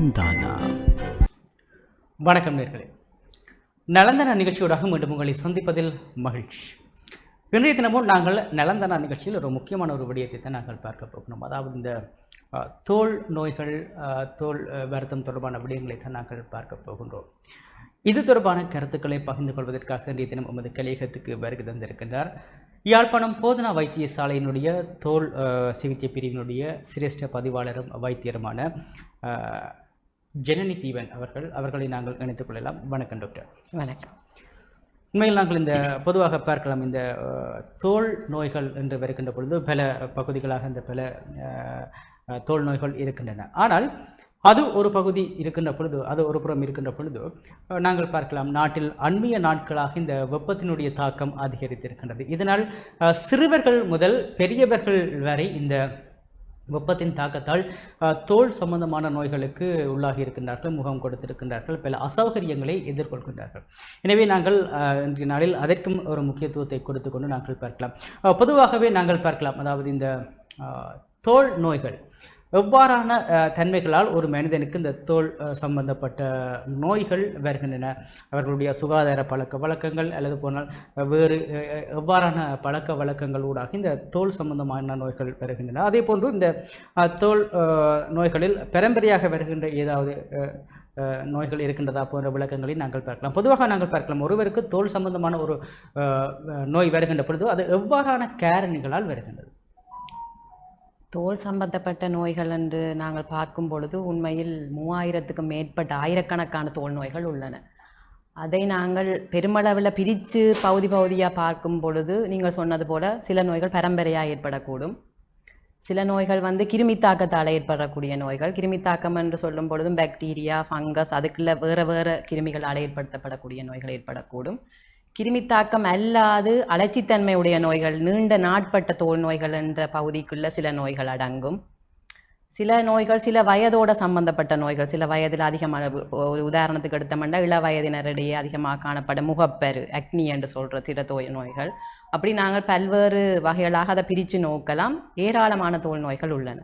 நலந்தானா? வணக்கம் நேர்களே. நலந்தன நிகழ்ச்சியோடாக மீண்டும் உங்களை சந்திப்பதில் மகிழ்ச்சி. இன்றைய தினமும் நாங்கள் நலந்தனா நிகழ்ச்சியில் ஒரு முக்கியமான ஒரு விடயத்தை தான் நாங்கள் பார்க்க போகிறோம். அதாவது இந்த தோல் நோய்கள் தோல் வருத்தம் தொடர்பான விடயங்களை தான் நாங்கள் பார்க்க போகின்றோம். இது தொடர்பான கருத்துக்களை பகிர்ந்து கொள்வதற்காக இன்றைய தினம் எமது கலையகத்துக்கு வருகை தந்திருக்கின்றார். யாழ்ப்பாணம் போதனா வைத்தியசாலையினுடைய தோல் சிகிச்சை பிரிவினுடைய சிரேஷ்ட பதிவாளரும் வைத்தியருமான ஜனனி தீவன் அவர்கள் அவர்களை நாங்கள் இணைத்துக் கொள்ளலாம். வணக்கம் டாக்டர் வணக்கம். உண்மையில் நாங்கள் இந்த பொதுவாக பார்க்கலாம் இந்த தோல் நோய்கள் என்று வருகின்ற பொழுது பல பகுதிகளாக இந்த பல தோல் நோய்கள் இருக்கின்றன. ஆனால் அது ஒரு பகுதி இருக்கின்ற பொழுது அது ஒரு புறம் இருக்கின்ற பொழுது நாங்கள் பார்க்கலாம் நாட்டில் அண்மைய நாட்களாக இந்த வெப்பத்தினுடைய தாக்கம் அதிகரித்திருக்கின்றது. இதனால் சிறுவர்கள் முதல் பெரியவர்கள் வரை இந்த வெப்பத்தின் தாக்கத்தால் தோல் சம்பந்தமான நோய்களுக்கு உள்ளாகி இருக்கின்றார்கள் முகம் கொடுத்திருக்கின்றார்கள் பல அசௌகரியங்களை எதிர்கொள்கின்றார்கள். எனவே நாங்கள் இன்றைய நாளில் அதற்கும் ஒரு முக்கியத்துவத்தை கொடுத்து கொண்டு நாங்கள் பார்க்கலாம். பொதுவாகவே நாங்கள் பார்க்கலாம் அதாவது இந்த தோல் நோய்கள் எவ்வாறான தன்மைகளால் ஒரு மனிதனுக்கு இந்த தோல் சம்பந்தப்பட்ட நோய்கள் வருகின்றன? அவர்களுடைய சுகாதார பழக்க வழக்கங்கள் அல்லது போனால் வேறு எவ்வாறான பழக்க வழக்கங்கள் ஊடாக இந்த தோல் சம்பந்தமான நோய்கள் வருகின்றன? அதே போன்று இந்த தோல் நோய்களில் பரம்பரையாக வருகின்ற ஏதாவது நோய்கள் இருக்கின்றதா போன்ற விளக்கங்களை நாங்கள் பார்க்கலாம். பொதுவாக நாங்கள் பார்க்கலாம் ஒருவருக்கு தோல் சம்பந்தமான ஒரு நோய் வருகின்ற பொழுது அது எவ்வாறான காரணிகளால் வருகின்றது தோல் சம்பந்தப்பட்ட நோய்கள் என்று நாங்கள் பார்க்கும் பொழுது உண்மையில் மூவாயிரத்துக்கு மேற்பட்ட ஆயிரக்கணக்கான தோல் நோய்கள் உள்ளன. அதை நாங்கள் பெருமளவில் பிரித்து பகுதி பகுதியாக பார்க்கும் பொழுது நீங்கள் சொன்னது போல சில நோய்கள் பரம்பரையாக ஏற்படக்கூடும். சில நோய்கள் வந்து கிருமி தாக்கத்தால் ஏற்படக்கூடிய நோய்கள். கிருமி தாக்கம் என்று சொல்லும் பொழுதும் பாக்டீரியா ஃபங்கஸ் அதுக்குள்ள வேறு வேறு கிருமிகளால் ஏற்படுத்தப்படக்கூடிய நோய்கள் ஏற்படக்கூடும். கிருமித்தாக்கம் அல்லாது அலட்சித்தன்மையுடைய நோய்கள் நீண்ட நாட்பட்ட தோல் நோய்கள் என்ற பகுதிக்குள்ள சில நோய்கள் அடங்கும். சில நோய்கள் சில வயதோட சம்பந்தப்பட்ட நோய்கள் சில வயதில் அதிகமான ஒரு உதாரணத்துக்கு எடுத்தோம்னா இள வயதினரிடையே அதிகமாக காணப்படும் முகப்பரு அக்னி என்று சொல்ற சில தோய் நோய்கள். அப்படி நாங்கள் பல்வேறு வகைகளாக அதை பிரித்து நோக்கலாம். ஏராளமான தோல் நோய்கள் உள்ளன.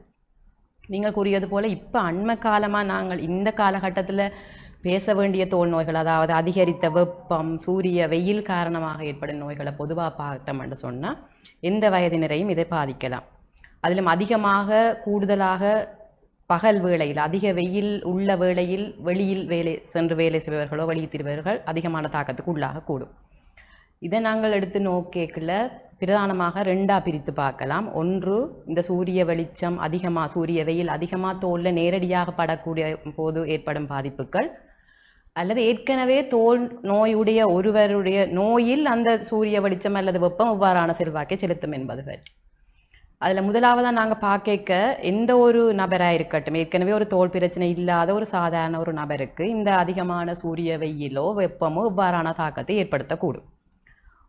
நீங்கள் கூறியது போல இப்போ அண்மை காலமா நாங்கள் இந்த காலகட்டத்தில் பேச வேண்டிய தோல் நோய்கள் அதாவது அதிகரித்த வெப்பம் சூரிய வெயில் காரணமாக ஏற்படும் நோய்களை பொதுவாக பார்த்தோம் என்று சொன்னால் எந்த வயதினரையும் இதை பாதிக்கலாம். அதிலும் அதிகமாக கூடுதலாக பகல் வேளையில் அதிக வெயில் உள்ள வேளையில் வெளியில் வேலை சென்று வேலை செய்பவர்களோ வெளியே திருபவர்கள் அதிகமான தாக்கத்துக்கு உள்ளாக கூடும். இதை நாங்கள் எடுத்து நோக்கேக்குள்ள பிரதானமாக ரெண்டாக பிரித்து பார்க்கலாம். ஒன்று இந்த சூரிய வெளிச்சம் அதிகமாக சூரிய வெயில் அதிகமாக தோலில் நேரடியாக படக்கூடிய போது ஏற்படும் பாதிப்புகள். அல்லது ஏற்கனவே தோல் நோயுடைய ஒருவருடைய நோயில் அந்த சூரிய வெளிச்சம் அல்லது வெப்பம் இவ்வாறான செல்வாக்கை செலுத்தும் என்பது பற்றி அதில் முதலாவதாக நாங்கள் பார்க்க எந்த ஒரு நபராக இருக்கட்டும் ஏற்கனவே ஒரு தோல் பிரச்சனை இல்லாத ஒரு சாதாரண ஒரு நபருக்கு இந்த அதிகமான சூரிய வெயிலோ வெப்பமோ இவ்வாறான தாக்கத்தை ஏற்படுத்தக்கூடும்.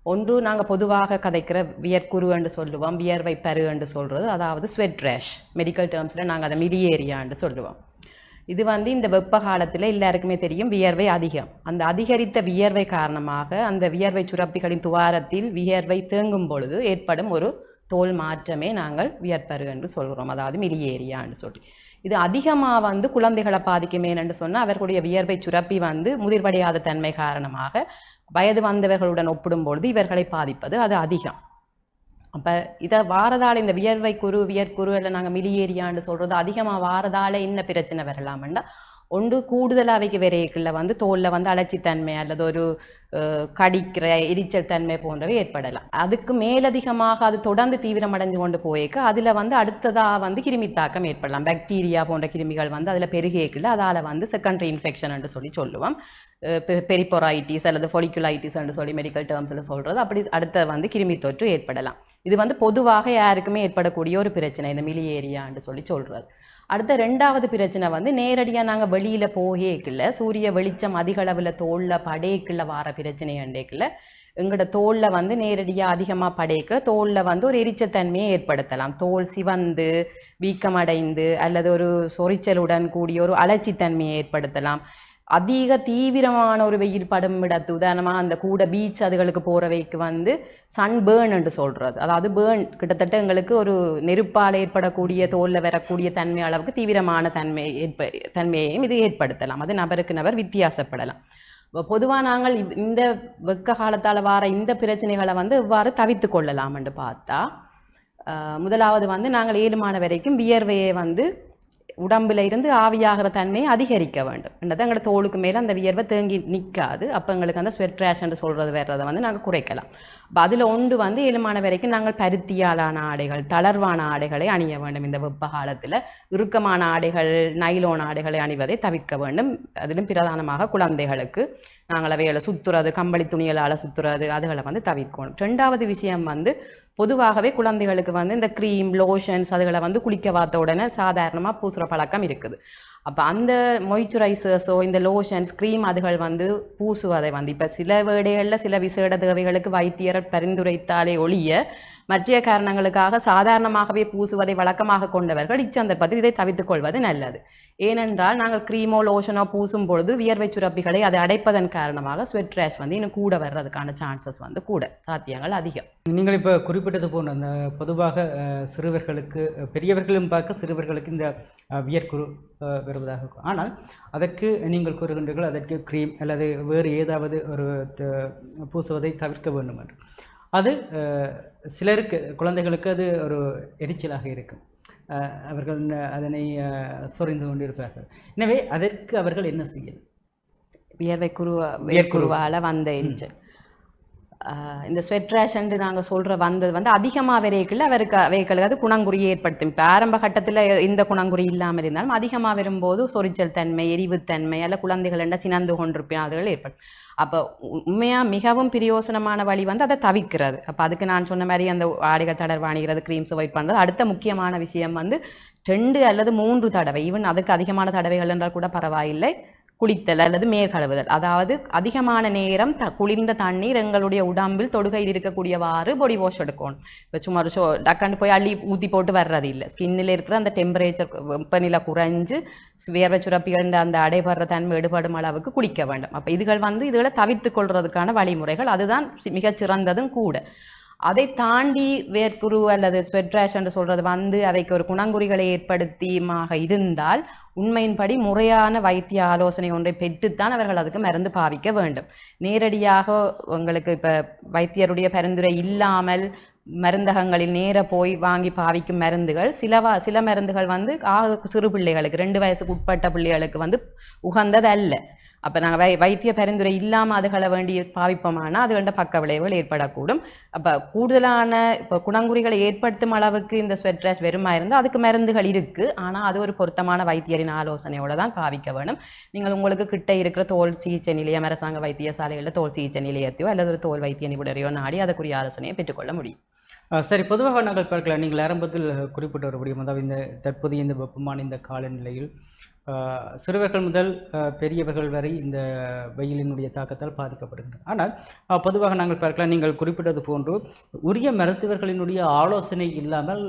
ஒன்று நாங்கள் பொதுவாக கதைக்கிற வியர்க்குரு என்று சொல்லுவோம் வியர்வை பரு என்று சொல்கிறது அதாவது ஸ்வெட் ரேஷ் மெடிக்கல் டேர்ம்ஸில் நாங்கள் அதை மிதியேரியான்னு சொல்லுவோம். இது வந்து இந்த வெப்ப காலத்தில் எல்லாருக்குமே தெரியும் வியர்வை அதிகம். அந்த அதிகரித்த வியர்வை காரணமாக அந்த வியர்வை சுரப்பிகளின் துவாரத்தில் வியர்வை தேங்கும் பொழுது ஏற்படும் ஒரு தோல் மாற்றமே நாங்கள் வியர்ப்பரு என்று சொல்கிறோம் அதாவது மிலியேரியான்னு சொல்லி. இது அதிகமாக வந்து குழந்தைகளை பாதிக்குமே என்று சொன்னால் அவர்களுடைய வியர்வை சுரப்பி வந்து முதிர்வடையாத தன்மை காரணமாக வயது வந்தவர்களுடன் ஒப்பிடும்பொழுது இவர்களை பாதிப்பது அது அதிகம். அப்ப இதை வாரதால இந்த வியர்வை குரு வியர்க்குரு இல்லை நாங்க மிலியேரியான்னு சொல்றது அதிகமா வாரதால என்ன பிரச்சனை வரலாமண்டா ஒன்று கூடுதலா அவைக்கு விரைக்குள்ள வந்து தோலில் வந்து அலட்சித்தன்மை அல்லது ஒரு கடிக்கிற எரிச்சல் தன்மை போன்றவை ஏற்படலாம். அதுக்கு மேலதிகமாக அது தொடர்ந்து தீவிரம் அடைஞ்சு கொண்டு போயிக்க அதில் வந்து அடுத்ததாக வந்து கிருமி தாக்கம் ஏற்படலாம். பாக்டீரியா போன்ற கிருமிகள் வந்து அதில் பெருகியக்குள்ள அதால் வந்து செகண்டரி இன்ஃபெக்ஷன் என்று சொல்லி சொல்லுவோம். பெரிப்பொரைட்டிஸ் அல்லது ஃபொலிக்குலைட்டிஸ் என்று சொல்லி மெடிக்கல் டேர்ம்ஸில் சொல்கிறது அப்படி அடுத்த வந்து கிருமி தொற்று ஏற்படலாம். இது வந்து பொதுவாக யாருக்குமே ஏற்படக்கூடிய ஒரு பிரச்சனை. இந்த மிலியேரியா என்று சொல்லி சொல்கிறது அடுத்த ரெண்டாவது பிரச்சனை வந்து நேரடியாக நாங்கள் வெளியில் போகேக்கில்ல சூரிய வெளிச்சம் அதிக அளவில் தோளில் படையக்குள்ள வார பிரச்சனை அண்டேக்குள்ள எங்களோட தோலில் வந்து நேரடியாக அதிகமாக படைக்க தோலில் வந்து ஒரு எரிச்சத்தன்மையை ஏற்படுத்தலாம். தோல் சிவந்து வீக்கமடைந்து அல்லது ஒரு சொரிச்சலுடன் கூடிய ஒரு அலட்சித்தன்மையை ஏற்படுத்தலாம். அதிக தீவிரமான ஒரு வெயில் படும் இடத்து உதாரணமாக அந்த கூட பீச் அதுகளுக்கு போறவைக்கு வந்து சன் பேர்ன் என்று சொல்றது. அதாவது பேர்ன் கிட்டத்தட்ட எங்களுக்கு ஒரு நெருப்பால் ஏற்படக்கூடிய தோல்ல வரக்கூடிய தன்மை அளவுக்கு தீவிரமான தன்மை ஏற்ப தன்மையையும் இது ஏற்படுத்தலாம். அது நபருக்கு நபர் வித்தியாசப்படலாம். பொதுவாக பொதுவா நாங்கள் இவ்- இந்த வெக்க காலத்தால் வார இந்த பிரச்சனைகளை வந்து இவ்வாறு தவித்து கொள்ளலாம் என்று பார்த்தா முதலாவது வந்து நாங்கள் ஏழுமான வரைக்கும் வியர்வையை வந்து உடம்புல இருந்து ஆவியாகிற தன்மையை அதிகரிக்க வேண்டும். என்றது எங்களோட தோலுக்கு மேலே அந்த வியர்வை தேங்கி நிற்காது அப்போ எங்களுக்கு அந்த ஸ்வெட் ரேஷன் சொல்கிறது வர்றதை வந்து நாங்கள் குறைக்கலாம். அப்போ அதில் ஒன்று வந்து ஏழுமான வரைக்கும் நாங்கள் பருத்தியாலான ஆடைகள் தளர்வான ஆடைகளை அணிய வேண்டும். இந்த வெப்ப காலத்தில் இறுக்கமான ஆடைகள் நைலோன் ஆடைகளை அணிவதை தவிர்க்க வேண்டும். அதிலும் பிரதானமாக குழந்தைகளுக்கு நாங்கள் அவைகளை சுத்துறது கம்பளி துணிகளால் சுத்துறது அதுகளை வந்து தவிர்க்கணும். ரெண்டாவது விஷயம் வந்து பொதுவாகவே குழந்தைகளுக்கு வந்து இந்த க்ரீம் லோஷன்ஸ் அதுகளை வந்து குளிக்க பார்த்த உடனே சாதாரணமாக பூசுகிற பழக்கம் இருக்குது. அப்போ அந்த மொய்ச்சுரைசர்ஸோ இந்த லோஷன்ஸ் க்ரீம் அதுகள் வந்து பூசுவதை வந்து இப்போ சில வேடைகளில் சில விசேட தேவைகளுக்கு வைத்தியர் பரிந்துரைத்தாலே ஒழிய மற்ற காரணங்களுக்காக சாதாரணமாகவே பூசுவதை வழக்கமாக கொண்டவர்கள் இச்சந்தர்ப்பத்தில் இதை தவித்துக் கொள்வது நல்லது. ஏனென்றால் நாங்கள் க்ரீமோ லோஷனோ பூசும் பொழுது வியர்வை சுரப்பிகளை அதை அடைப்பதன் காரணமாக ஸ்வெட் ரேஷ் வந்து இன்னும் கூட வர்றதுக்கான சான்சஸ் வந்து கூட சாத்தியங்கள் அதிகம். நீங்கள் இப்போ குறிப்பிட்டது போன்ற அந்த பொதுவாக சிறுவர்களுக்கு பெரியவர்களும் பார்க்க சிறுவர்களுக்கு இந்த வியர்குரு வருவதாக இருக்கும். ஆனால் அதற்கு நீங்கள் கூறுகின்றீர்கள் அதற்கு க்ரீம் அல்லது வேறு ஏதாவது ஒரு த- பூசுவதை தவிர்க்க வேண்டும் என்று அது அஹ், சிலருக்கு குழந்தைகளுக்கு அது ஒரு எரிச்சலாக இருக்கும். அஹ், அவர்கள் அதனை சொரிந்து கொண்டிருப்பார்கள். எனவே அதற்கு அவர்கள் என்ன செய்யலாம் வியர்வை குருவ வியர்க்குரு. வியர்க்குருவால வந்த எரிச்சல். இந்த ஸ்வெட் ரேஷன் நாங்கள் சொல்ற வந்தது வந்து அதிகமாக வரைக்கல அவருக்கு அவைகளுக்கு அது குணங்குறியை ஏற்படுத்தும். இப்போ ஆரம்ப கட்டத்தில் இந்த குணங்குறி இல்லாமல் இருந்தாலும் அதிகமாக வரும்போது சொரிச்சல் தன்மை எரிவுத்தன்மை அல்ல குழந்தைகள் என்ன சினந்து கொண்டிருப்பேன் அதுகள் ஏற்படும். அப்போ உண்மையாக மிகவும் பிரயோசனமான வழி வந்து அதை தவிக்கிறது அப்போ அதுக்கு நான் சொன்ன மாதிரி அந்த ஆடைகள் தடர் வாணிகிறது க்ரீம்ஸ் அவாய்ட் பண்ணுறது அடுத்த முக்கியமான விஷயம் வந்து ரெண்டு அல்லது மூன்று தடவை ஈவன் அதுக்கு அதிகமான தடவைகள் என்றால் கூட பரவாயில்லை. குளித்தல் அல்லது மேற்கழுவுதல். அதாவது அதிகமான நேரம் த குளிர்ந்த தண்ணீர் எங்களுடைய உடம்பில் தொடுகையில் இருக்கக்கூடியவாறு பொடி வாஷ் எடுக்கணும். இப்போ சும்மா ஒரு ஷோ டக்காண்டு போய் அள்ளி ஊற்றி போட்டு வர்றது இல்லை. ஸ்கின்னில் இருக்கிற அந்த டெம்பரேச்சர் வெப்பநிலை குறைஞ்சு வேர்வை சுரப்பிகள் அந்த அடைபடுற தன்மை எடுபடும் அளவுக்கு குளிக்க வேண்டும். அப்போ இதுகள் வந்து இதுகளை தவிர்த்து கொள்றதுக்கான வழிமுறைகள். அதுதான் மிகச்சிறந்ததும் கூட. அதை தாண்டி வேர்க்குரு அல்லது ஸ்வெட்ராஷ் என்று சொல்றது வந்து அவைக்கு ஒரு குணங்குறிகளை ஏற்படுத்தியுமாக இருந்தால் உண்மையின்படி முறையான வைத்திய ஆலோசனை ஒன்றை பெற்றுத்தான் அவர்கள் அதுக்கு மருந்து பாவிக்க வேண்டும். நேரடியாக உங்களுக்கு இப்ப வைத்தியருடைய பரிந்துரை இல்லாமல் மருந்தகங்களில் நேர போய் வாங்கி பாவிக்கும் மருந்துகள் சிலவா சில மருந்துகள் வந்து ஆக சிறு பிள்ளைகளுக்கு ரெண்டு வயசுக்கு உட்பட்ட பிள்ளைகளுக்கு வந்து உகந்தது அல்ல அப்ப நாங்கள் வை வைத்திய பரிந்துரை இல்லாமல் அதுகளை வேண்டி அது அதுகள பக்க விளைவுகள் ஏற்படக்கூடும். அப்ப கூடுதலான இப்போ குணங்குறிகளை ஏற்படுத்தும் அளவுக்கு இந்த ஸ்வெட்ரஸ் வெறுமா இருந்தால் அதுக்கு மருந்துகள் இருக்கு. ஆனால் அது ஒரு பொருத்தமான வைத்தியரின் ஆலோசனையோடு தான் பாவிக்க வேணும். நீங்கள் உங்களுக்கு கிட்ட இருக்கிற தோல் சிகிச்சை நிலையம் அரசாங்க வைத்தியசாலைகளில் தோல் சிகிச்சை நிலையத்தையோ அல்லது ஒரு தோல் வைத்திய நிபுணரையோ நாடி அதற்குரிய ஆலோசனையை பெற்றுக்கொள்ள முடியும். சரி பொதுவாக நாங்கள் பார்க்கலாம். நீங்கள் ஆரம்பத்தில் குறிப்பிட்டு வரக்கூடிய அதாவது இந்த தற்போதைய இந்த வெப்பமான இந்த காலநிலையில் சிறுவர்கள் முதல் பெரியவர்கள் வரை இந்த வெயிலினுடைய தாக்கத்தால் பாதிக்கப்படுகின்றன. ஆனால் பொதுவாக நாங்கள் பார்க்கலாம் நீங்கள் குறிப்பிட்டது போன்று உரிய மருத்துவர்களினுடைய ஆலோசனை இல்லாமல்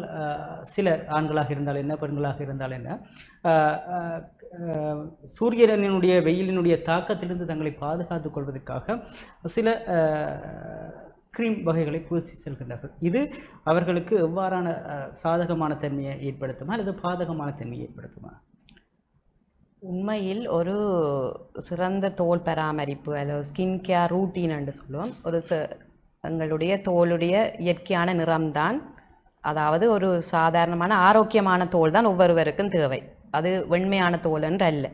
சிலர் ஆண்களாக இருந்தால் என்ன பெண்களாக இருந்தால் என்ன சூரியனினுடைய வெயிலினுடைய தாக்கத்திலிருந்து தங்களை பாதுகாத்துக் கொள்வதற்காக சில க்ரீம் கிரீம் வகைகளை பூசி செல்கின்றார்கள். இது அவர்களுக்கு எவ்வாறான சாதகமான தன்மையை ஏற்படுத்துமா அல்லது பாதகமான தன்மையை ஏற்படுத்துமா? உண்மையில் ஒரு சிறந்த தோல் பராமரிப்பு அல்லது ஸ்கின் கேர் ரூட்டீன் என்று சொல்லுவோம். ஒரு ச- எங்களுடைய தோலுடைய இயற்கையான நிறம்தான். அதாவது ஒரு சாதாரணமான ஆரோக்கியமான தோல் தான் ஒவ்வொருவருக்கும் தேவை. அது வெண்மையான தோல் என்று அல்ல.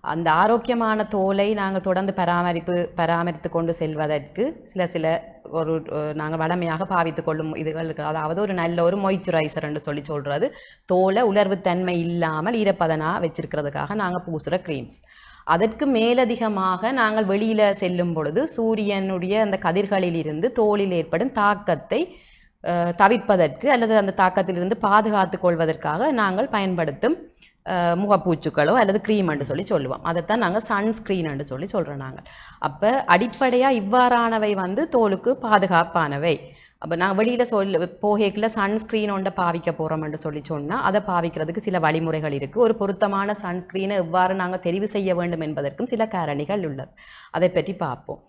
அந்த ஆரோக்கியமான தோலை நாங்கள் தொடர்ந்து பராமரிப்பு பராமரித்து கொண்டு செல்வதற்கு சில சில ஒரு நாங்கள் வளமையாக பாவித்து கொள்ளும் இதுகள் அதாவது ஒரு நல்ல ஒரு மாய்ஸ்சரைசர் என்று சொல்லி சொல்கிறது தோலை உலர்வுத்தன்மை இல்லாமல் ஈரப்பதனா வச்சிருக்கிறதுக்காக நாங்கள் பூசுகிற க்ரீம்ஸ் அதற்கு மேலதிகமாக நாங்கள் வெளியில் செல்லும் பொழுது சூரியனுடைய அந்த கதிர்களில் இருந்து தோலில் ஏற்படும் தாக்கத்தை தவிர்ப்பதற்கு அல்லது அந்த தாக்கத்திலிருந்து பாதுகாத்து கொள்வதற்காக நாங்கள் பயன்படுத்தும் முகப்பூச்சுக்களோ அல்லது க்ரீம்னு சொல்லி சொல்லுவோம். அதைத்தான் நாங்கள் சன்ஸ்கிரீன் சொல்லி சொல்கிறோம் நாங்கள் அப்போ அடிப்படையாக இவ்வாறானவை வந்து தோலுக்கு பாதுகாப்பானவை. அப்போ நான் வெளியில் சொல் போகைக்குள்ள சன்ஸ்க்ரீன் ஒன்றை பாவிக்க போகிறோம்னு சொல்லி சொன்னால் அதை பாவிக்கிறதுக்கு சில வழிமுறைகள் இருக்குது ஒரு பொருத்தமான சன்ஸ்க்ரீனை எவ்வாறு நாங்கள் தெரிவு செய்ய வேண்டும் என்பதற்கும் சில காரணிகள் உள்ளது. அதை பற்றி பார்ப்போம்.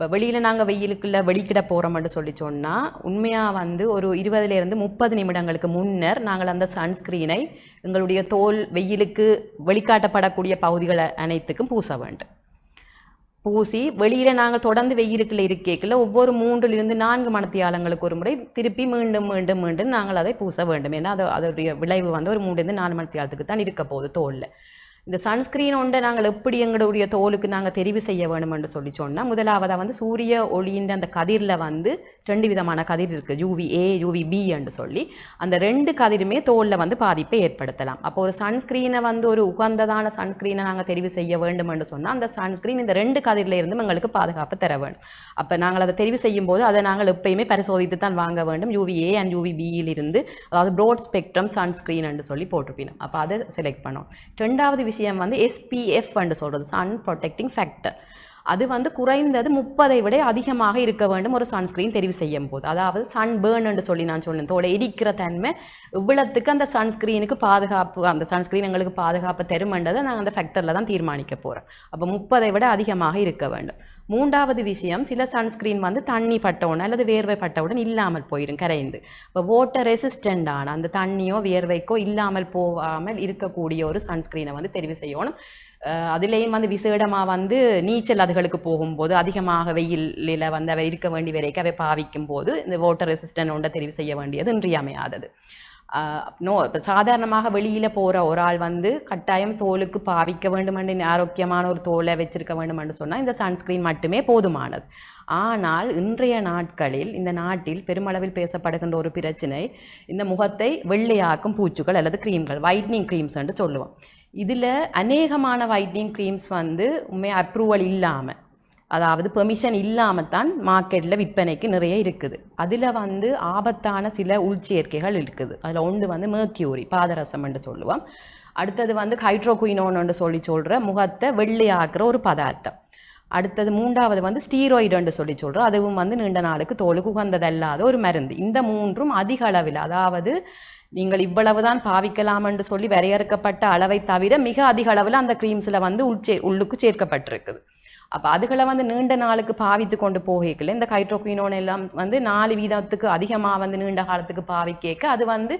இப்போ வெளியில் நாங்கள் வெயிலுக்குள்ளே வெளிக்கிட போகிறோம்னு சொல்லி சொன்னால் உண்மையாக வந்து ஒரு இருபதுலேருந்து முப்பது நிமிடங்களுக்கு முன்னர் நாங்கள் அந்த சன்ஸ்க்ரீனை எங்களுடைய தோல் வெயிலுக்கு வெளிக்காட்டப்படக்கூடிய பகுதிகளை அனைத்துக்கும் பூச வேண்டும். பூசி வெளியில் நாங்கள் தொடர்ந்து வெயிலுக்குள்ள இருக்கேக்கில் ஒவ்வொரு மூன்றிலிருந்து நான்கு மணத்தியாலங்களுக்கு ஒரு முறை திருப்பி மீண்டும் மீண்டும் மீண்டும் நாங்கள் அதை பூச வேண்டும். ஏன்னா அது அதோடைய விளைவு வந்து ஒரு மூன்றிலிருந்து நாலு மணத்தியாலத்துக்கு தான் இருக்க போகுது தோலில். இந்த சன்ஸ்கிரீன் ஒன்றை நாங்கள் எப்படி எங்களுடைய தோலுக்கு நாங்கள் தெரிவு செய்ய வேணும் என்று சொல்லி சொன்னால் முதலாவதாக வந்து சூரிய ஒளியின் அந்த கதிரில் வந்து ரெண்டு விதமான கதிர் இருக்கு. யூவி ஏ யூவி பி என்று சொல்லி. அந்த ரெண்டு கதிருமே தோல்ல வந்து பாதிப்பை ஏற்படுத்தலாம். அப்போ ஒரு சன்ஸ்கிரீனை வந்து ஒரு உகந்ததான சன்ஸ்கிரீனை நாங்கள் தெரிவு செய்ய வேண்டும் என்று சொன்னால் அந்த சன்ஸ்கிரீன் இந்த ரெண்டு கதிரில இருந்தும் எங்களுக்கு பாதுகாப்பு தர வேண்டும். அப்ப நாங்கள் அதை தெரிவு செய்யும் போது அதை நாங்கள் எப்பயுமே பரிசோதித்து தான் வாங்க வேண்டும். யூவி ஏ அண்ட் யூவி பியில் இருந்து அதாவது ப்ரோட் ஸ்பெக்ட்ரம் சன்ஸ்கிரீன் என்று சொல்லி போட்டிருப்பினோம். அப்போ அதை செலக்ட் பண்ணோம். ரெண்டாவது விஷயம் வந்து எஸ்பிஎஃப் என்று சொல்றது. சன் ப்ரொடெக்டிங் ஃபேக்டர் அது வந்து குறைந்தது முப்பதை விட அதிகமாக இருக்க வேண்டும் ஒரு சன்ஸ்கிரீன் தெரிவு செய்யும் போது. அதாவது சன் பேர்ன் என்று சொல்லி நான் சொன்னேன். தோலை எரிக்கிற தன்மை இவ்வளத்துக்கு அந்த சன்ஸ்கிரீனுக்கு பாதுகாப்பு அந்த சன்ஸ்கிரீன் எங்களுக்கு பாதுகாப்பு தருமன்றதை நாங்கள் அந்த ஃபேக்டரில் தான் தீர்மானிக்க போகிறோம் அப்போ முப்பதை விட அதிகமாக இருக்க வேண்டும். மூன்றாவது விஷயம் சில சன்ஸ்கிரீன் வந்து தண்ணி பட்டவுடன் அல்லது வேர்வை பட்டவுடன் இல்லாமல் போயிடும் கரைந்து. இப்போ வாட்டர் ரெசிஸ்டண்டான அந்த தண்ணியோ வியர்வைக்கோ இல்லாமல் போகாமல் இருக்கக்கூடிய ஒரு சன்ஸ்கிரீனை வந்து தெரிவு செய்யணும். அதுலேயும் வந்து விசேடமா வந்து நீச்சல் அதுகளுக்கு போகும்போது அதிகமாக வெயிலில் வந்து அவை இருக்க வேண்டிய வரைக்கும் அவை பாவிக்கும் போது இந்த வாட்டர் ரெசிஸ்டன்ட் ஒன்றை தெரிவு செய்ய வேண்டியது இன்றியமையாதது. ஆஹ் நோ சாதாரணமாக வெளியில போற ஒரு ஆள் வந்து கட்டாயம் தோலுக்கு பாவிக்க வேண்டும் ஆரோக்கியமான ஒரு தோலை வச்சிருக்க வேண்டும் என்று சொன்னா இந்த சன்ஸ்கிரீன் மட்டுமே போதுமானது. ஆனால் இன்றைய நாட்களில் இந்த நாட்டில் பெருமளவில் பேசப்படுகின்ற ஒரு பிரச்சனை இந்த முகத்தை வெள்ளையாக்கும் பூச்சுகள் அல்லது கிரீம்கள் வைட்னிங் கிரீம்ஸ் என்று சொல்லுவோம். இதில் அநேகமான வைட்னிங் கிரீம்ஸ் வந்து உண்மை அப்ரூவல் இல்லாமல் அதாவது பெர்மிஷன் இல்லாமல் தான் மார்க்கெட்டில் விற்பனைக்கு நிறைய இருக்குது. அதில் வந்து ஆபத்தான சில உள்சேர்க்கைகள் இருக்குது. அதில் ஒன்று வந்து மேர்க்யூரி பாதரசம் என்று சொல்லுவோம். அடுத்தது வந்து ஹைட்ரோகுயினோன்னு சொல்லி சொல்கிற முகத்தை வெள்ளையாக்குற ஒரு பதார்த்தம். அடுத்தது மூன்றாவது வந்து ஸ்டீராய்டுன்னு சொல்லி சொல்கிறோம் அதுவும் வந்து நீண்ட நாளுக்கு தோலுக்கு உகந்ததல்லாத ஒரு மருந்து. இந்த மூன்றும் அதிக அளவில் அதாவது நீங்கள் இவ்வளவுதான் பாவிக்கலாம் என்று சொல்லி வரையறுக்கப்பட்ட அளவை தவிர மிக அதிக அளவில் அந்த க்ரீம்ஸில் வந்து உள்சே உள்ளுக்கு சேர்க்கப்பட்டிருக்குது. அப்போ அதுகளை வந்து நீண்ட நாளுக்கு பாவித்து கொண்டு போகல இந்த ஹைட்ரோக்வினோன் எல்லாம் வந்து நாலு வீதத்துக்கு அதிகமாக வந்து நீண்ட காலத்துக்கு பாவிக்க அது வந்து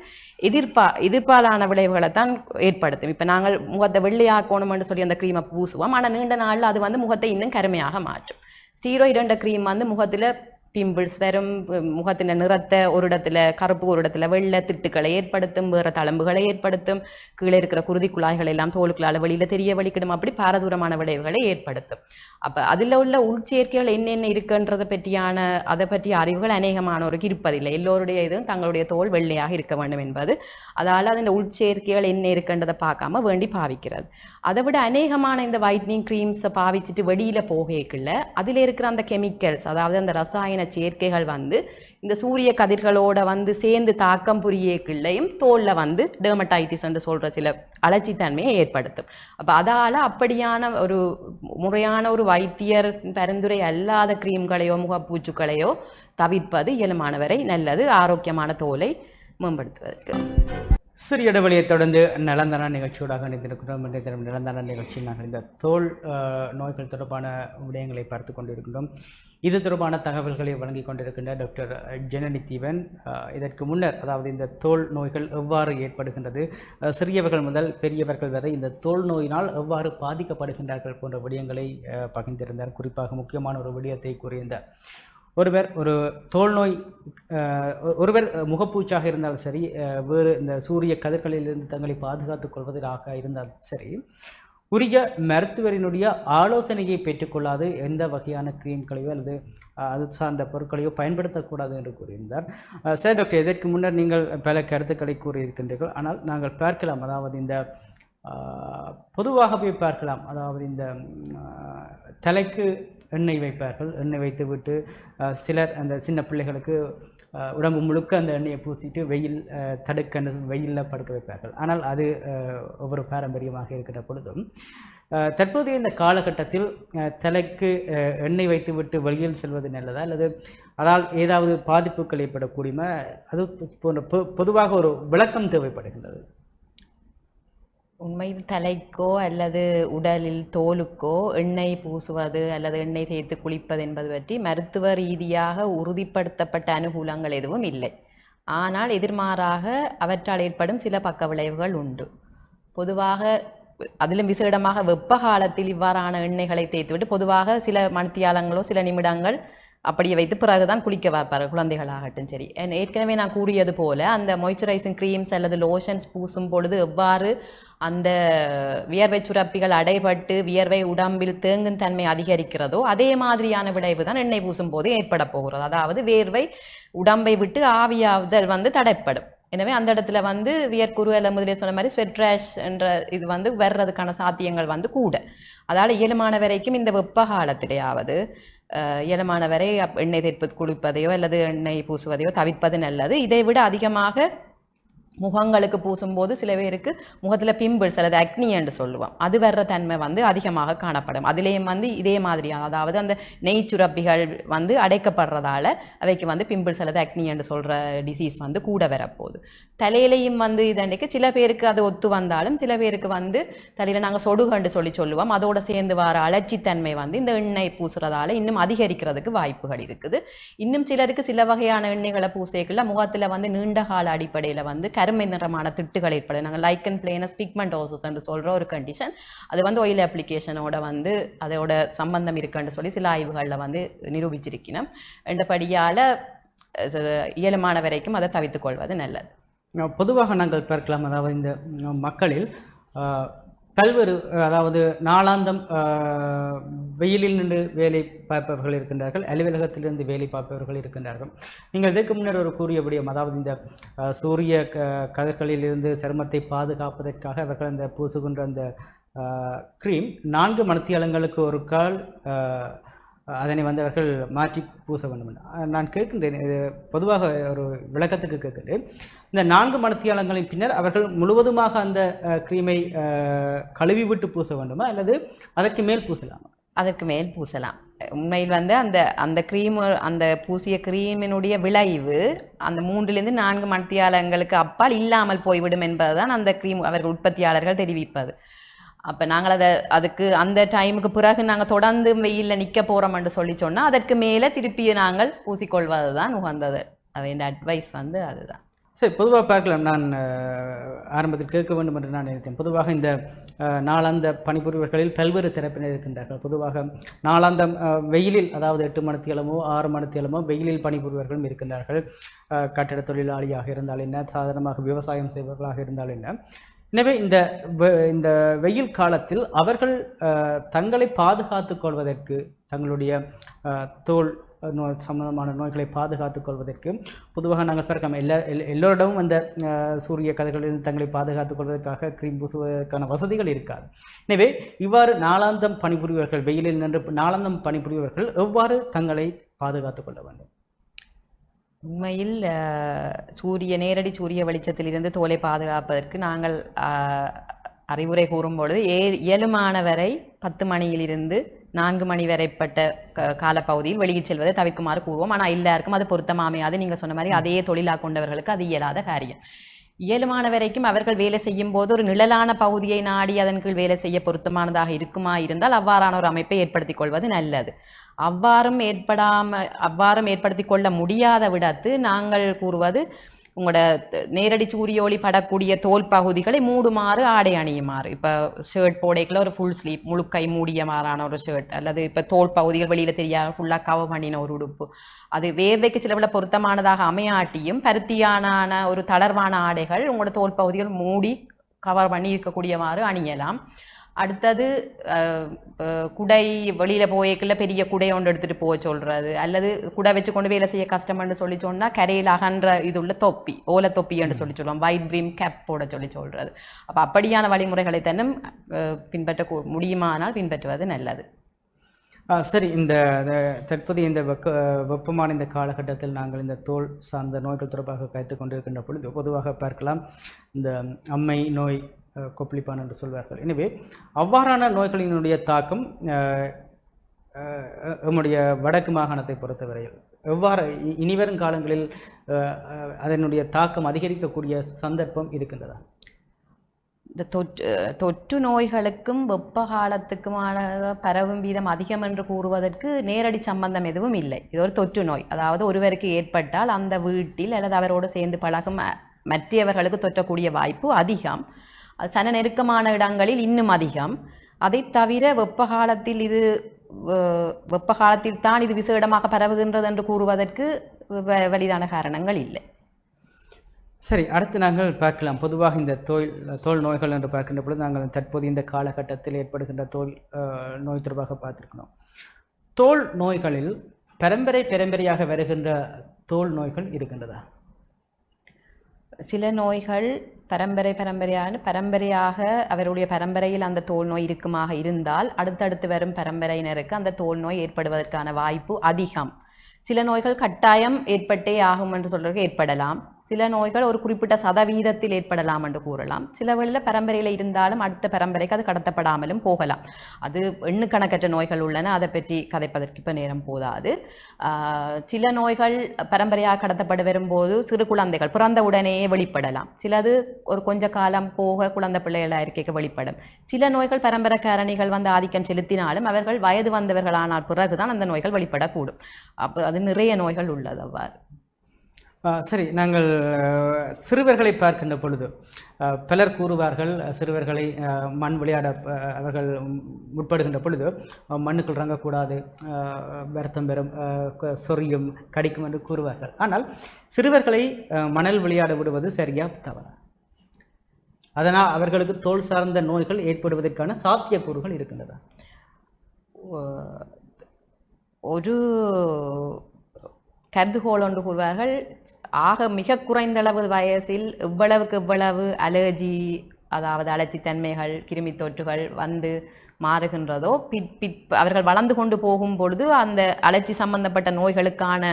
எதிர்ப்பா எதிர்ப்பாலான விளைவுகளை தான் ஏற்படுத்தும். இப்போ நாங்கள் முகத்தை வெள்ளையாக்கணும்னு சொல்லி அந்த க்ரீமை பூசுவோம். ஆனால் நீண்ட நாளில் அது வந்து முகத்தை இன்னும் கருமையாக மாற்றும். ஸ்டீராய்டுன்ற க்ரீம் வந்து முகத்தில் பிம்பிள்ஸ் வெறும் முகத்தின நிறத்தை ஒரு இடத்துல கருப்பு ஒரு இடத்துல வெள்ளை திட்டுக்களை ஏற்படுத்தும் வேற தளம்புகளை ஏற்படுத்தும் கீழே இருக்கிற குருதி குழாய்கள் எல்லாம் தோலுக்குள்ளால வெளியில தெரிய வலிக்கணும் அப்படி பாரதூரமான விளைவுகளை ஏற்படுத்தும். அப்ப அதுல உள்ள உள்சேர்க்கைகள் என்னென்ன இருக்குன்றதை பற்றியான அதை பற்றிய அறிவுகள் அநேகமானோருக்கு இருப்பதில்லை. எல்லோருடைய இதுவும் தங்களுடைய தோல் வெள்ளையாக இருக்க வேண்டும் என்பது. அதால அதன் உள்சேர்க்கைகள் என்ன இருக்குன்றதை பார்க்காம வேண்டி பாவிக்கிறது. அதை விட அநேகமான இந்த வைட்னிங் கிரீம்ஸை பாவிச்சுட்டு வெளியில போகக்குள்ள அதுல இருக்கிற அந்த கெமிக்கல்ஸ் அதாவது அந்த ரசாயன சேர்க்கைகள் வந்து இந்த சூரிய கதிர்களோட வந்து சேர்ந்து தாக்கம் புரியக்குள்ளையும் தோல்ல வந்து டெர்மடைட்டிஸ் என்று சொல்ற சில அலட்சித்தன்மையை ஏற்படுத்தும். அப்ப அதால அப்படியான ஒரு முறையான ஒரு வைத்தியர் பரிந்துரை அல்லாத கிரீம்களையோ முகப்பூச்சுக்களையோ தவிர்ப்பது இயலுமானவரை நல்லது ஆரோக்கியமான தோலை மேம்படுத்துவதற்கு. சிறிய இடைவெளியை தொடர்ந்து நலந்தான நிகழ்ச்சியோடாக இணைந்திருக்கிறோம். இன்றைய தினம் நலந்தான நிகழ்ச்சியில் நாங்கள் இந்த தோல் நோய்கள் தொடர்பான விடயங்களை பார்த்து கொண்டிருக்கின்றோம். இது தொடர்பான தகவல்களை வழங்கிக் கொண்டிருக்கின்ற டாக்டர் ஜனனி தீவன் இதற்கு முன்னர் அதாவது இந்த தோல் நோய்கள் எவ்வாறு ஏற்படுகின்றது சிறியவர்கள் முதல் பெரியவர்கள் வரை இந்த தோல் நோயினால் எவ்வாறு பாதிக்கப்படுகின்றார்கள் போன்ற விடயங்களை பகிர்ந்திருந்தார். குறிப்பாக முக்கியமான ஒரு விடயத்தை கூறியிருந்தார். ஒருவர் ஒரு தோல் நோய் ஒருவர் முகப்பூச்சாக இருந்தாலும் சரி வேறு இந்த சூரிய கதிர்களிலிருந்து தங்களை பாதுகாத்துக் கொள்வதாக இருந்தாலும் சரி உரிய மருத்துவரினுடைய ஆலோசனையை பெற்றுக்கொள்ளாது எந்த வகையான கிரீம்களையோ அல்லது அது சார்ந்த பொருட்களையோ பயன்படுத்தக்கூடாது என்று கூறியிருந்தார். சார் சரி டாக்டர் இதற்கு முன்னர் நீங்கள் பல கருத்துக்களை கூறியிருக்கின்றீர்கள். ஆனால் நாங்கள் பார்க்கலாம். அதாவது இந்த பொதுவாகவே பார்க்கலாம். அதாவது இந்த தலைக்கு எண்ணெய் வைப்பார்கள். எண்ணெய் வைத்து விட்டு சிலர் அந்த சின்ன பிள்ளைகளுக்கு உடம்பு முழுக்க அந்த எண்ணெயை பூசிட்டு வெயில் தடுக்க வெயிலில் படுக்க வைப்பார்கள். ஆனால் அது ஒவ்வொரு பாரம்பரியமாக இருக்கிற பொழுதும் தற்போதைய இந்த காலகட்டத்தில் தலைக்கு எண்ணெய் வைத்துவிட்டு வெளியில் செல்வது நல்லதா? அல்லது அதால் ஏதாவது பாதிப்புகள் ஏற்படக்கூடியமா? அது போன்ற பொ- பொதுவாக ஒரு விளக்கம் தேவைப்படுகின்றது. உண்மையில் தலைக்கோ அல்லது உடலில் தோலுக்கோ எண்ணெய் பூசுவது அல்லது எண்ணெய் தேய்த்து குளிப்பது என்பது பற்றி மருத்துவ ரீதியாக உறுதிப்படுத்தப்பட்ட அனுகூலங்கள் எதுவும் இல்லை. ஆனால் எதிர்மாறாக அவற்றால் ஏற்படும் சில பக்க விளைவுகள் உண்டு. பொதுவாக அதிலும் விசேடமாக வெப்ப காலத்தில் இவ்வாறான எண்ணெய்களை தேய்த்துவிட்டு பொதுவாக சில மணித்தியாலங்களோ சில நிமிடங்கள் அப்படியே வைத்து பிறகுதான் குளிக்க வைப்பார் குழந்தைகளாகட்டும் சரி. ஏன் ஏற்கனவே நான் கூறியது போல அந்த மாய்ச்சரைசிங் க்ரீம்ஸ் அல்லது லோஷன்ஸ் பூசும் பொழுது எவ்வாறு அந்த வியர்வை சுரப்பிகள் அடைபட்டு வியர்வை உடம்பில் தேங்கும் தன்மை அதிகரிக்கிறதோ அதே மாதிரியான விளைவு தான் எண்ணெய் பூசும் போது ஏற்பட போகிறது. அதாவது வேர்வை உடம்பை விட்டு ஆவியாவுதல் வந்து தடைப்படும். எனவே அந்த இடத்துல வந்து வியர்குரு அல்ல முதலே சொன்ன மாதிரி ஸ்வெட்ராஷ் என்ற இது வந்து வர்றதுக்கான சாத்தியங்கள் வந்து கூட. அதால் இயலுமான வரைக்கும் இந்த வெப்ப காலத்திலேயாவது இயலுமான வரை எண்ணெய் தேய்ப்பது குளிப்பதையோ அல்லது எண்ணெய் பூசுவதையோ தவிர்ப்பது நல்லது. இதை விட அதிகமாக முகங்களுக்கு பூசும்போது சில பேருக்கு முகத்தில் பிம்பிள்ஸ் அல்லது அக்னி என்று சொல்லுவோம். அது வர்ற தன்மை வந்து அதிகமாக காணப்படும். அதுலேயும் வந்து இதே மாதிரியான அதாவது அந்த நெய் சுரப்பிகள் வந்து அடைக்கப்படுறதால அவைக்கு வந்து பிம்பிள்ஸ் அல்லது அக்னி என்று டிசீஸ் வந்து கூட வரப்போகுது. தலையிலையும் வந்து இதன்றைக்கு சில பேருக்கு அது ஒத்து வந்தாலும் சில பேருக்கு வந்து தலையில் நாங்கள் சொடுகண்டு சொல்லி சொல்லுவோம். அதோட சேர்ந்து வர அலட்சித்தன்மை வந்து இந்த எண்ணெய் பூசுறதால இன்னும் அதிகரிக்கிறதுக்கு வாய்ப்புகள் இருக்குது. இன்னும் சிலருக்கு சில வகையான எண்ணெய்களை பூசைகளில் முகத்தில் வந்து நீண்ட கால அடிப்படையில் வந்து கருமை நிறமான திட்டுகள் ஏற்படும் நாங்கள் அண்ட் பிளேனஸ் பிக்மெண்டோசஸ் என்று சொல்ற ஒரு கண்டிஷன் அது வந்து ஒயில் அப்ளிகேஷனோட வந்து அதோட சம்பந்தம் இருக்குன்னு சொல்லி சில ஆய்வுகள்ல வந்து நிரூபிச்சிருக்கணும். என்றபடியால் இயலுமான வரைக்கும் அதை தவித்துக்கொள்வது நல்லது. பொதுவாக நாங்கள் பார்க்கலாம். அதாவது இந்த மக்களில் கல்வரு அதாவது நாளாந்தம் வெயிலில் நின்று வேலை பார்ப்பவர்கள் இருக்கின்றார்கள் அலுவலகத்திலிருந்து வேலை பார்ப்பவர்கள் இருக்கின்றார்கள். நீங்கள் இதற்கு முன்னர் ஒரு கூறிய விடயம் அதாவது இந்த சூரிய க கதிர்களில் இருந்து சருமத்தை பாதுகாப்பதற்காக அவர்கள் அந்த பூசுகின்ற அந்த க்ரீம் நான்கு மணத்தியாளங்களுக்கு ஒரு கால் அதனை வந்தவர்கள் மாற்றி பூச வேண்டும். நான் கேட்கின்றேன் இது பொதுவாக ஒரு விளக்கத்துக்கு கேட்கின்றேன். இந்த நான்கு மனத்தியாளங்களின் பின்னர் அவர்கள் முழுவதுமாக அந்த கிரீமை கழுவி விட்டு பூச வேண்டுமா? அல்லது அதற்கு மேல் பூசலாமா? அதற்கு மேல் பூசலாம். உண்மையில் வந்து அந்த அந்த கிரீம் அந்த பூசிய கிரீமினுடைய விளைவு அந்த மூன்றிலிருந்து நான்கு மணித்தியாலங்களுக்கு அப்பால் இல்லாமல் போய்விடும் என்பதுதான் அந்த க்ரீம் அவர்கள் உற்பத்தியாளர்கள் தெரிவிப்பது. அப்ப நாங்கள் அதை அதுக்கு அந்த டைமுக்கு பிறகு நாங்க தொடர்ந்து வெயில்ல நிக்க போறோம்னு சொல்லி சொன்னா அதற்கு மேல திருப்பிய நாங்கள் பூசிக்கொள்வதுதான் உகந்தது. அவையின் அட்வைஸ் வந்து அதுதான். சரி பொதுவாக பார்க்கலாம். நான் ஆரம்பத்தில் கேட்க வேண்டும் என்று நான் நினைத்தேன். பொதுவாக இந்த நாளாந்த பணிபுரிவர்களில் பல்வேறு தரப்பினர் இருக்கின்றார்கள். பொதுவாக நாளாந்தம் வெயிலில் அதாவது எட்டு மணித்தியலமோ ஆறு மணித்தியலமோ வெயிலில் பணிபுரிவர்களும் இருக்கின்றார்கள். கட்டிட தொழிலாளியாக இருந்தால் என்ன சாதாரணமாக விவசாயம் செய்பவர்களாக இருந்தால் என்ன. எனவே இந்த வெ- இந்த வெயில் காலத்தில் அவர்கள் தங்களை பாதுகாத்துக் கொள்வதற்கு தங்களுடைய தோல் நோய் சம்பந்தமான நோய்களை பாதுகாத்துக் கொள்வதற்கு பொதுவாக நாங்கள் பார்க்கலாம் எல்லா எல்- எல்லோரிடமும் அந்த சூரிய கதிர்களிலிருந்து தங்களை பாதுகாத்துக் கொள்வதற்காக கிரீம் பூசுவதற்கான வசதிகள் இருக்காது. எனவே இவ்வாறு நாளாந்தம் பணிபுரியவர்கள் வெயிலில் நின்று நாளாந்தம் பணிபுரியவர்கள் எவ்வாறு தங்களை பாதுகாத்துக் கொள்ள வேண்டும்? உண்மையில் சூரிய நேரடி சூரிய வெளிச்சத்திலிருந்து தோலை பாதுகாப்பதற்கு நாங்கள் அஹ், அறிவுரை கூறும் பொழுது ஏ- இயலுமான வரை பத்து மணியிலிருந்து நான்கு மணி வரைப்பட்ட காலப்பகுதியில் வெளியில் செல்வதை தவிர்க்குமாறு கூறுவோம். ஆனால் எல்லாருக்கும் அது பொருத்தமாமையாது. நீங்க சொன்ன மாதிரி அதே தொழிலா கொண்டவர்களுக்கு அது இயலாத காரியம். இயலுமான வரைக்கும் அவர்கள் வேலை செய்யும் போது ஒரு நிழலான பகுதியை நாடி அதன் கீழ் வேலை செய்ய பொருத்தமானதாக இருக்குமா இருந்தால் அவ்வாறான ஒரு அமைப்பை ஏற்படுத்திக் கொள்வது நல்லது. அவ்வாறும் ஏற்படாம அவ்வாறும் ஏற்படுத்திக் கொள்ள முடியாத விடத்து நாங்கள் கூறுவது உங்களோட நேரடி சூரிய ஒளி படக்கூடிய தோல் பகுதிகளை மூடுமாறு ஆடை அணியுமாறு. இப்ப ஷர்ட் போடைக்குள்ள ஒரு ஃபுல் ஸ்லீப் முழுக்கை மூடிய மாறான ஒரு ஷர்ட் அல்லது இப்ப தோல் பகுதிகள் வெளியில தெரியாத ஃபுல்லா கவர் பண்ணின ஒரு உடுப்பு அது வேர்வைக்கு சிலவுல பொருத்தமானதாக அமையாட்டியும் பருத்தியான ஒரு தளர்வான ஆடைகள் உங்களோட தோல் பகுதிகள் மூடி கவர் பண்ணி இருக்கக்கூடியவாறு அணியலாம். அடுத்தது குடை வெளியில போய்க்குள்ள பெரிய குடை ஒன்று எடுத்துட்டு போக சொல்றது. அல்லது குடை வச்சு கொண்டு வேலை செய்ய கஷ்டம்னு சொல்லி சொன்னா கரையில் அகன்ற இது உள்ள தொப்பி ஓலை தொப்பி என்று சொல்லி சொல்லுவோம். ஒயிட் பிரீம் கேப் போட சொல்லி சொல்றது. அப்ப அப்படியான வழிமுறைகளை தன்னும் அஹ், பின்பற்ற முடியுமானால் பின்பற்றுவது நல்லது. சரி இந்த தற்போது தற்போதைய இந்த வெக்க வெப்பமான இந்த காலகட்டத்தில் நாங்கள் இந்த தோல் சார்ந்த நோய்கள் தொடர்பாக கைத்து கொண்டிருக்கின்ற பொழுது பொதுவாக பார்க்கலாம். இந்த அம்மை நோய் கொப்பளிப்பான் என்று சொல்வார்கள். எனவே அவ்வாறான நோய்களினுடைய தாக்கம் நம்முடைய வடக்கு மாகாணத்தை பொறுத்தவரையில் எவ்வாறு இனிவரும் காலங்களில் அதனுடைய தாக்கம் அதிகரிக்கக்கூடிய சந்தர்ப்பம் இருக்கின்றதா? இந்த தொற்று தொற்று நோய்களுக்கும் வெப்ப காலத்துக்குமான பரவும் வீதம் அதிகம் என்று கூறுவதற்கு நேரடி சம்பந்தம் எதுவும் இல்லை. இது ஒரு தொற்று நோய். அதாவது ஒருவருக்கு ஏற்பட்டால் அந்த வீட்டில் அல்லது அவரோடு சேர்ந்து பழகும் மற்றவர்களுக்கு தொற்றக்கூடிய வாய்ப்பு அதிகம். சன நெருக்கமான இடங்களில் இன்னும் அதிகம். அதை தவிர வெப்ப காலத்தில் இது வெப்ப காலத்தில் தான் இது விசேடமாக பரவுகின்றது என்று கூறுவதற்கு வ- வலிதான காரணங்கள் இல்லை. சரி அடுத்து நாங்கள் பார்க்கலாம். பொதுவாக இந்த தோல் தோல் நோய்கள் என்று பார்க்கின்ற பொழுது நாங்கள் தற்போது இந்த காலகட்டத்தில் ஏற்படுகின்ற தோல் அஹ், நோய் தொடர்பாக பார்த்திருக்கிறோம். தோல் நோய்களில் பரம்பரை பரம்பரையாக வருகின்ற தோல் நோய்கள் இருக்கின்றதா? சில நோய்கள் பரம்பரை பரம்பரையான பரம்பரையாக அவருடைய பரம்பரையில் அந்த தோல் நோய் இருக்குமாக இருந்தால் அடுத்தடுத்து வரும் பரம்பரையினருக்கு அந்த தோல் நோய் ஏற்படுவதற்கான வாய்ப்பு அதிகம். சில நோய்கள் கட்டாயம் ஏற்பட்டே ஆகும் என்று சொல்றதுக்கு ஏற்படலாம். சில நோய்கள் ஒரு குறிப்பிட்ட சதவீதத்தில் ஏற்படலாம் என்று கூறலாம். சில பரம்பரையில் இருந்தாலும் அடுத்த பரம்பரைக்கு அது கடத்தப்படாமலும் போகலாம். அது எண்ணுக்கணக்கற்ற நோய்கள் உள்ளன. அதை பற்றி கதைப்பதற்கு இப்போ நேரம் போதாது. ஆஹ் சில நோய்கள் பரம்பரையாக கடத்தப்பட வரும்போது சிறு குழந்தைகள் பிறந்த உடனேயே வெளிப்படலாம். சிலது ஒரு கொஞ்ச காலம் போக குழந்தை பிள்ளைகளாக இருக்க வெளிப்படும். சில நோய்கள் பரம்பரை காரணிகள் வந்து ஆதிக்கம் செலுத்தினாலும் அவர்கள் வயது வந்தவர்களானால் பிறகுதான் அந்த நோய்கள் வெளிப்படக்கூடும். அப்போ அது நிறைய நோய்கள் உள்ளது அவ்வாறு. சரி நாங்கள் சிறுவர்களை பார்க்கின்ற பொழுது பலர் கூறுவார்கள் சிறுவர்களை மண் விளையாட அவர்கள் முற்படுகின்ற பொழுது மண்ணுக்குள் இறங்கக்கூடாது வருத்தம் பெறும் சொறியும் கடிக்கும் என்று கூறுவார்கள். ஆனால் சிறுவர்களை மணல் விளையாட விடுவது சரியா தவறா? அதனால் அவர்களுக்கு தோல் சார்ந்த நோய்கள் ஏற்படுவதற்கான சாத்தியக்கூறுகள் இருக்கின்றதா? ஒரு கருதுகோள் ஒன்று கூறுவார்கள். ஆக மிக குறைந்தளவு வயசில் இவ்வளவுக்கு இவ்வளவு அலர்ஜி அதாவது அலர்ச்சித்தன்மைகள் கிருமி தொற்றுகள் வந்து மாறுகின்றதோ பிற் பிற் அவர்கள் வளர்ந்து கொண்டு போகும் பொழுது அந்த அலர்ச்சி சம்பந்தப்பட்ட நோய்களுக்கான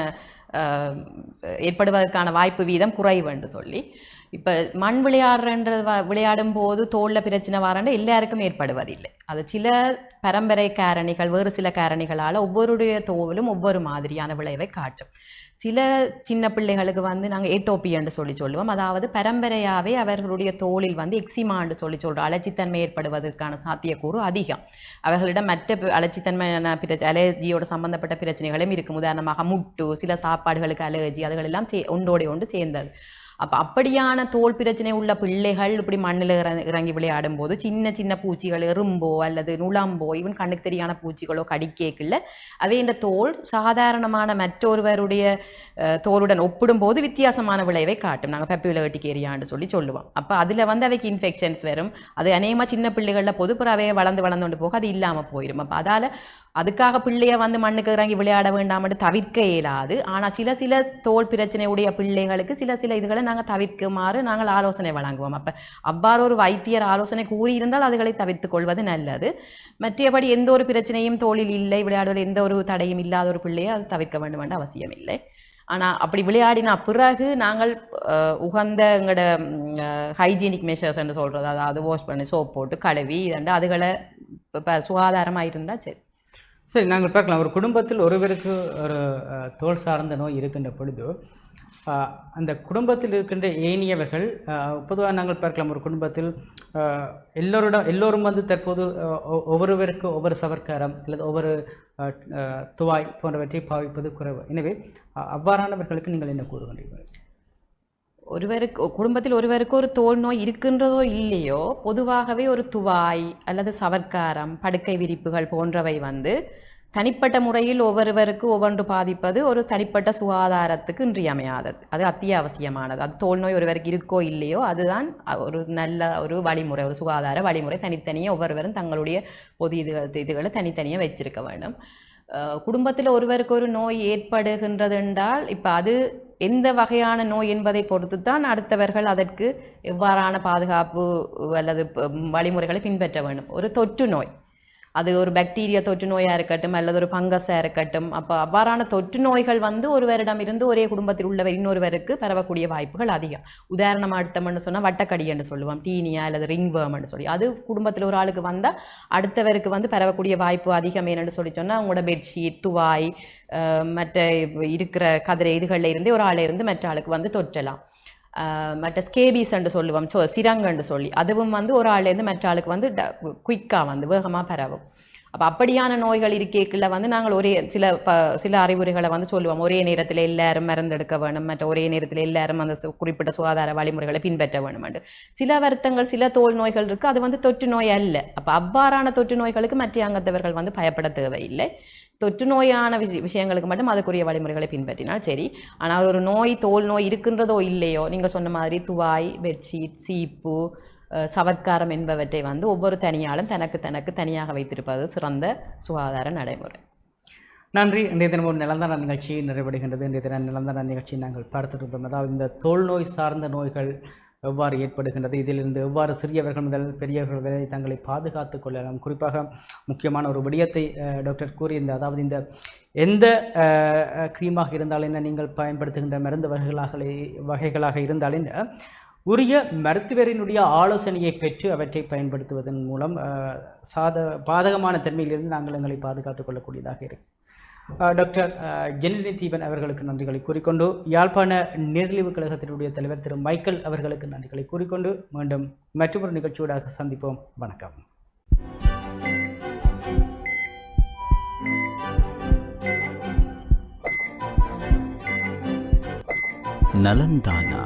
ஏற்படுவதற்கான வாய்ப்பு வீதம் குறைவு என்று சொல்லி இப்போ மண் விளையாடுறன்ற வ- விளையாடும் போது தோல்ல பிரச்சனை வரண்டு எல்லாருக்கும் ஏற்படுவதில்லை. அது சில பரம்பரை காரணிகள் வேறு சில காரணிகளால் ஒவ்வொருடைய தோலும் ஒவ்வொரு மாதிரியான விளைவை காட்டும். சில சின்ன பிள்ளைகளுக்கு வந்து நாங்கள் ஏட்டோபி சொல்லி சொல்லுவோம். அதாவது பரம்பரையாகவே அவர்களுடைய தோலில் வந்து எக்ஸிமான்னு சொல்லி சொல்கிறோம் அலட்சித்தன்மை ஏற்படுவதற்கான சாத்தியக்கூறு அதிகம். அவர்களிடம் மற்ற அலட்சித்தன்மையான பிரச்சனை அலர்ஜியோட சம்பந்தப்பட்ட பிரச்சனைகளும் இருக்கும். உதாரணமாக முட்டு சில சாப்பாடுகளுக்கு அலர்ஜி அதுகளெல்லாம் சே ஒன்றோடைய ஒன்று சேர்ந்தது. அப்ப அப்படியான தோல் பிரச்சனை உள்ள பிள்ளைகள் இப்படி மண்ணில் இறங்கி விளையாடும் போது சின்ன சின்ன பூச்சிகள் எறும்போ அல்லது நுளம்போ ஈவன் கண்ணுக்கு தெரியான பூச்சிகளோ கடிக்கேக்கில்ல அதே இந்த தோல் சாதாரணமான மற்றொருவருடைய அஹ், தோலுடன் ஒப்பிடும்போது வித்தியாசமான விளைவை காட்டும். நாங்க பெப்பியுலகட்டிகேரியான்னு சொல்லி சொல்லுவோம். அப்ப அதுல வந்து அவைக்கு இன்ஃபெக்ஷன்ஸ் வரும். அது அநேகமா சின்ன பிள்ளைகளில் பொதுப்புற அவையை வளர்ந்து வளர்ந்து கொண்டு போக அது இல்லாம போயிடும் அப்ப அதால அதுக்காக பிள்ளைய வந்து மண்ணுக்கு இறங்கி விளையாட வேண்டாம்னு தவிர்க்க இயலாது. ஆனா சில சில தோல் பிரச்சனையுடைய பிள்ளைகளுக்கு சில சில இதுகளை நாங்கள் தவிர்க்குமாறு நாங்கள் ஆலோசனை வழங்குவோம். அப்போ அவ்வாறு ஒரு வைத்தியர் ஆலோசனை கூறியிருந்தால் அதுகளை தவிர்த்து கொள்வது நல்லது. மற்றபடி எந்த ஒரு பிரச்சனையும் தோளில் இல்லை விளையாடுவதில் எந்த ஒரு தடையும் இல்லாத ஒரு பிள்ளையை அது தவிர்க்க வேண்டும் என்ற அவசியம் இல்லை. ஆனால் அப்படி விளையாடினா பிறகு நாங்கள் உகந்த எங்களோட ஹைஜீனிக் மெஷர்ஸ் என்று சொல்கிறது அதாவது வாஷ் பண்ணி சோப் போட்டு கழுவி இதண்டு அதுகளை இப்போ சுகாதாரமாக இருந்தால் சரி. சரி நாங்கள் பார்க்கலாம். ஒரு குடும்பத்தில் ஒருவருக்கு ஒரு தோல் சார்ந்த நோய் இருக்கின்ற பொழுது அந்த குடும்பத்தில் இருக்கின்ற ஏனியவர்கள் பொதுவாக நாங்கள் பார்க்கலாம் ஒரு குடும்பத்தில் எல்லோரிடம் எல்லோரும் வந்து தற்போது ஒவ்வொருவருக்கு ஒவ்வொரு சவர்க்காரம் அல்லது ஒவ்வொரு துவாய் போன்றவற்றை பாவிப்பது குறைவு. எனவே அவ்வாறானவர்களுக்கு நீங்கள் என்ன கூறுகின்றீர்கள் ஒருவருக்கு குடும்பத்தில் ஒருவருக்கு ஒரு தோல் நோய் இருக்கின்றதோ இல்லையோ பொதுவாகவே ஒரு துவாய் அல்லது சவர்க்காரம் படுக்கை விரிப்புகள் போன்றவை வந்து தனிப்பட்ட முறையில் ஒவ்வொருவருக்கு ஒவ்வொன்று பாதிப்பது ஒரு தனிப்பட்ட சுகாதாரத்துக்கு இன்றியமையாதது. அது அத்தியாவசியமானது. அது தோல் நோய் ஒருவருக்கு இருக்கோ இல்லையோ அதுதான் ஒரு நல்ல ஒரு வழிமுறை ஒரு சுகாதார வழிமுறை. தனித்தனியாக ஒவ்வொருவரும் தங்களுடைய பொது இது இதுகளை தனித்தனியாக வச்சிருக்க வேண்டும். குடும்பத்தில் ஒருவருக்கு ஒரு நோய் ஏற்படுகின்றது என்றால் இப்போ அது எந்த வகையான நோய் என்பதை பொறுத்து தான் அடுத்தவர்கள் அதற்கு எவ்வாறான பாதுகாப்பு அல்லது வழிமுறைகளை பின்பற்ற வேண்டும். ஒரு தொற்று நோய். அது ஒரு பாக்டீரியா தொற்று நோயா இருக்கட்டும் அல்லது ஒரு பங்கஸா இருக்கட்டும் அப்போ அவ்வாறான தொற்று நோய்கள் வந்து ஒருவரிடம் இருந்து ஒரே குடும்பத்தில் உள்ளவர் இன்னொருவருக்கு பரவக்கூடிய வாய்ப்புகள் அதிகம். உதாரணமாக எடுத்தோம்னு சொன்னால் வட்டக்கடி என்று சொல்லுவோம் டீனியா அல்லது ரிங் சொல்லி. அது குடும்பத்தில் ஒரு ஆளுக்கு வந்தால் அடுத்தவருக்கு வந்து பரவக்கூடிய வாய்ப்பு அதிகம் என்னென்னு சொல்லி சொன்னால் அவங்களோட பெட்ஷீட் துவாய் மற்ற இருக்கிற கதிரை இதுகளில் இருந்து ஒரு ஆளை இருந்து மற்ற ஆளுக்கு வந்து தொற்றலாம். மற்ற ஸ்கேபிஸ் என்று சொல்லுவோம் சொ சிரங்கன்னு சொல்லி. அதுவும் வந்து ஒரு ஆள்லேருந்து மற்ற ஆளுக்கு வந்து குயிக்காக வந்து வேகமாக பரவும். அப்ப அப்படியான நோய்கள் இருக்கேக்குள்ள வந்து நாங்கள் ஒரே சில ப சில அறிவுரைகளை வந்து சொல்லுவோம். ஒரே நேரத்தில் எல்லாரும் மருந்தெடுக்க வேணும் மற்ற ஒரே நேரத்தில் எல்லாரும் அந்த சு- குறிப்பிட்ட சுகாதார வழிமுறைகளை பின்பற்ற வேணும் சில வருத்தங்கள் சில தோல் நோய்கள் இருக்கு அது வந்து தொற்று நோய் அல்ல. அப்ப அவ்வாறான தொற்று நோய்களுக்கு மற்ற அங்கத்தவர்கள் வந்து பயப்பட தேவையில்லை. தொற்று நோயான விஷய விஷயங்களுக்கு மட்டும் அதுக்குரிய வழிமுறைகளை பின்பற்றினால் சரி. ஆனால் ஒரு நோய் தோல் நோய் இருக்கின்றதோ இல்லையோ நீங்க சொன்ன மாதிரி துவாய் பெட்ஷீட் சீப்பு சவர்க்காரம் என்பவற்றை வந்து ஒவ்வொரு தனியாலும் தனக்கு தனக்கு தனியாக வைத்திருப்பது சிறந்த சுகாதார நடைமுறை. நன்றி. இன்றைய தினம் ஒரு நிலந்தான நிகழ்ச்சி நிறைவடைகின்றது. இன்றைய தினம் நிலந்தான நிகழ்ச்சி நாங்கள் பார்த்துருந்தோம் அதாவது இந்த தோல் நோய் சார்ந்த நோய்கள் எவ்வாறு ஏற்படுகின்றது? இதிலிருந்து எவ்வாறு சிறியவர்கள் முதல் பெரியவர்கள் வரை தங்களை பாதுகாத்துக் கொள்ளலாம்? குறிப்பாக முக்கியமான ஒரு விடயத்தை டாக்டர் கூறியிருந்த அதாவது இந்த எந்த க்ரீமாக இருந்தாலும் என்ன? நீங்கள் பயன்படுத்துகின்ற மருந்து வகைகளாக வகைகளாக இருந்தாலும் உரிய மருத்துவரினுடைய ஆலோசனையை பெற்று அவற்றை பயன்படுத்துவதன் மூலம் சாத பாதகமான தன்மையிலிருந்து நாங்கள் எங்களை பாதுகாத்துக் கொள்ளக்கூடியதாக இருக்கு. டாக்டர் ஜெனினி தீபன் அவர்களுக்கு நன்றிகளை கூறிக்கொண்டு யாழ்ப்பாண நீர்ழிவு கழகத்தினுடைய தலைவர் திரு மைக்கேல் அவர்களுக்கு நன்றிகளை கூறிக்கொண்டு மீண்டும் மற்றொரு நிகழ்ச்சியோடாக சந்திப்போம். வணக்கம். நலந்தானா.